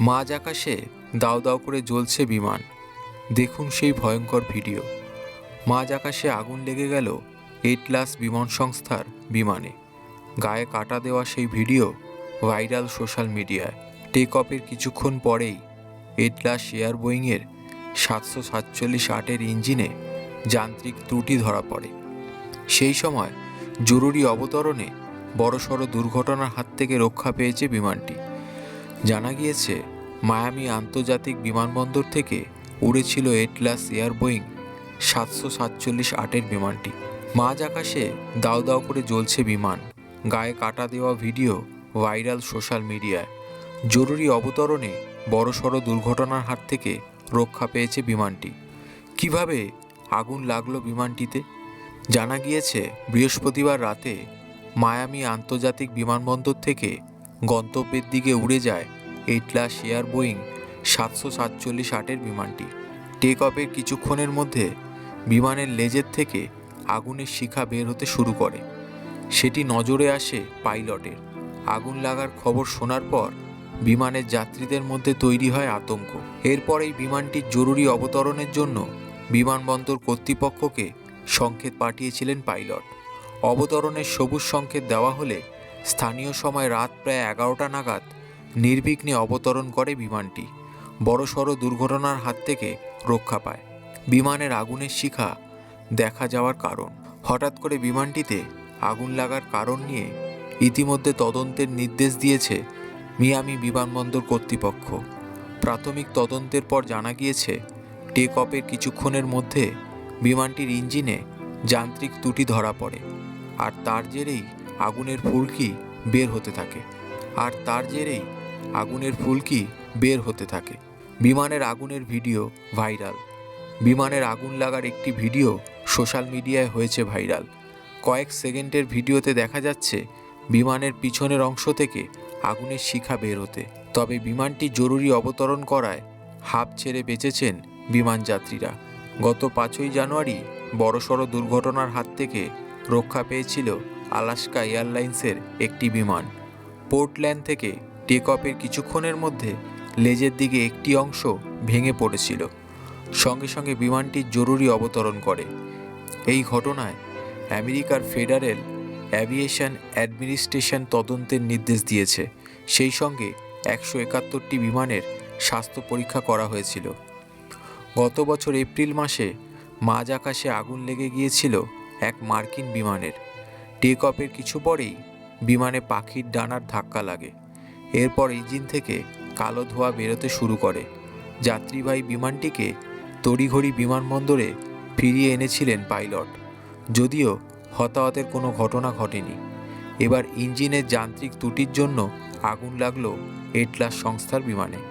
মাঝ আকাশে দাও দাও করে জ্বলছে বিমান। দেখুন সেই ভয়ঙ্কর ভিডিও। মাঝ আকাশে আগুন লেগে গেল এটলাস বিমান সংস্থার বিমানে। গায়ে কাটা দেওয়া সেই ভিডিও ভাইরাল সোশ্যাল মিডিয়ায়। টেক অফের কিছুক্ষণ পরেই এটলাস এয়ার বোয়িংয়ের সাতশো সাতচল্লিশ আটের ইঞ্জিনে যান্ত্রিক ত্রুটি ধরা পড়ে। সেই সময় জরুরি অবতরণে বড়সড় দুর্ঘটনার হাত থেকে রক্ষা পেয়েছে বিমানটি। জানা গিয়েছে মায়ামি আন্তর্জাতিক বিমানবন্দর থেকে উড়েছিল এটলাস এয়ার বোয়িং সাতশো সাতচল্লিশ আটের বিমানটি। মাঝ আকাশে দাও দাও করে জ্বলছে বিমান। গায়ে কাটা দেওয়া ভিডিও ভাইরাল সোশ্যাল মিডিয়ায়। জরুরি অবতরণে বড়সড় দুর্ঘটনার হাত থেকে রক্ষা পেয়েছে বিমানটি। কীভাবে আগুন লাগল বিমানটিতে? জানা গিয়েছে, বৃহস্পতিবার রাতে মায়ামি আন্তর্জাতিক বিমানবন্দর থেকে গন্তব্যের দিকে উড়ে যায় এইটলাস এয়ার বোয়িং সাতশো সাতচল্লিশ আটের বিমানটি। টেক অফের কিছুক্ষণের মধ্যে বিমানের লেজের থেকে আগুনের শিখা বের হতে শুরু করে। সেটি নজরে আসে পাইলটের। আগুন লাগার খবর শোনার পর বিমানের যাত্রীদের মধ্যে তৈরি হয় আতঙ্ক। এরপরেই বিমানটির জরুরি অবতরণের জন্য বিমানবন্দর কর্তৃপক্ষকে সংকেত পাঠিয়েছিলেন পাইলট। অবতরণের সবুজ সংকেত দেওয়া হলে স্থানীয় সময় রাত প্রায় এগারোটা নাগাদ নির্বিঘ্নে অবতরণ করে বিমানটি। বড়সড় দুর্ঘটনার হাত থেকে রক্ষা পায়। বিমানের আগুনের শিখা দেখা যাওয়ার কারণ। হঠাৎ করে বিমানটিতে আগুন লাগার কারণ নিয়ে ইতিমধ্যে তদন্তের নির্দেশ দিয়েছে মিয়ামি বিমানবন্দর কর্তৃপক্ষ। প্রাথমিক তদন্তের পর জানা গিয়েছে টেক অফের কিছুক্ষণের মধ্যে বিমানটির ইঞ্জিনে যান্ত্রিক ত্রুটি ধরা পড়ে আর তার জেরেই আগুনের ফুলকি বের হতে থাকে। আর তার জেরেই আগুনের ফুলকি বের হতে থাকে। বিমানের আগুনের ভিডিও ভাইরাল। বিমানের আগুন লাগার একটি ভিডিও সোশ্যাল মিডিয়ায় হয়েছে ভাইরাল। কয়েক সেকেন্ডের ভিডিওতে দেখা যাচ্ছে, বিমানের পিছনের অংশ থেকে আগুনের শিখা বের হতে। তবে বিমানটি জরুরি অবতরণ করায় হাফ ছেড়ে বেঁচেছেন বিমান যাত্রীরা। গত পাঁচই জানুয়ারি বড়সড় দুর্ঘটনার হাত থেকে রক্ষা পেয়েছিল আলাস্কা এয়ারলাইন্সের একটি বিমান। পোর্টল্যান্ড থেকে টেক অফের কিছুক্ষণের মধ্যে লেজের দিকে একটি অংশ ভেঙে পড়েছিল। সঙ্গে সঙ্গে বিমানটি জরুরি অবতরণ করে। এই ঘটনায় আমেরিকার ফেডারেল অ্যাভিয়েশন অ্যাডমিনিস্ট্রেশন তদন্তের নির্দেশ দিয়েছে। সেই সঙ্গে একশো একাত্তরটি বিমানের স্বাস্থ্য পরীক্ষা করা হয়েছিল। গত বছর এপ্রিল মাসে মাঝ আকাশে আগুন লেগে গিয়েছিল এক মার্কিন বিমানের। টেক অফের কিছু পরেই বিমানে পাখির ডানার ধাক্কা লাগে। এরপর ইঞ্জিন থেকে কালো ধোঁয়া বেরোতে শুরু করে। যাত্রীবাহী বিমানটিকে তড়িঘড়ি বিমানবন্দরে ফিরিয়ে এনেছিলেন পাইলট। যদিও হতাহতের কোনো ঘটনা ঘটেনি। এবার ইঞ্জিনের যান্ত্রিক ত্রুটির জন্য আগুন লাগল এটলাস সংস্থার বিমানে।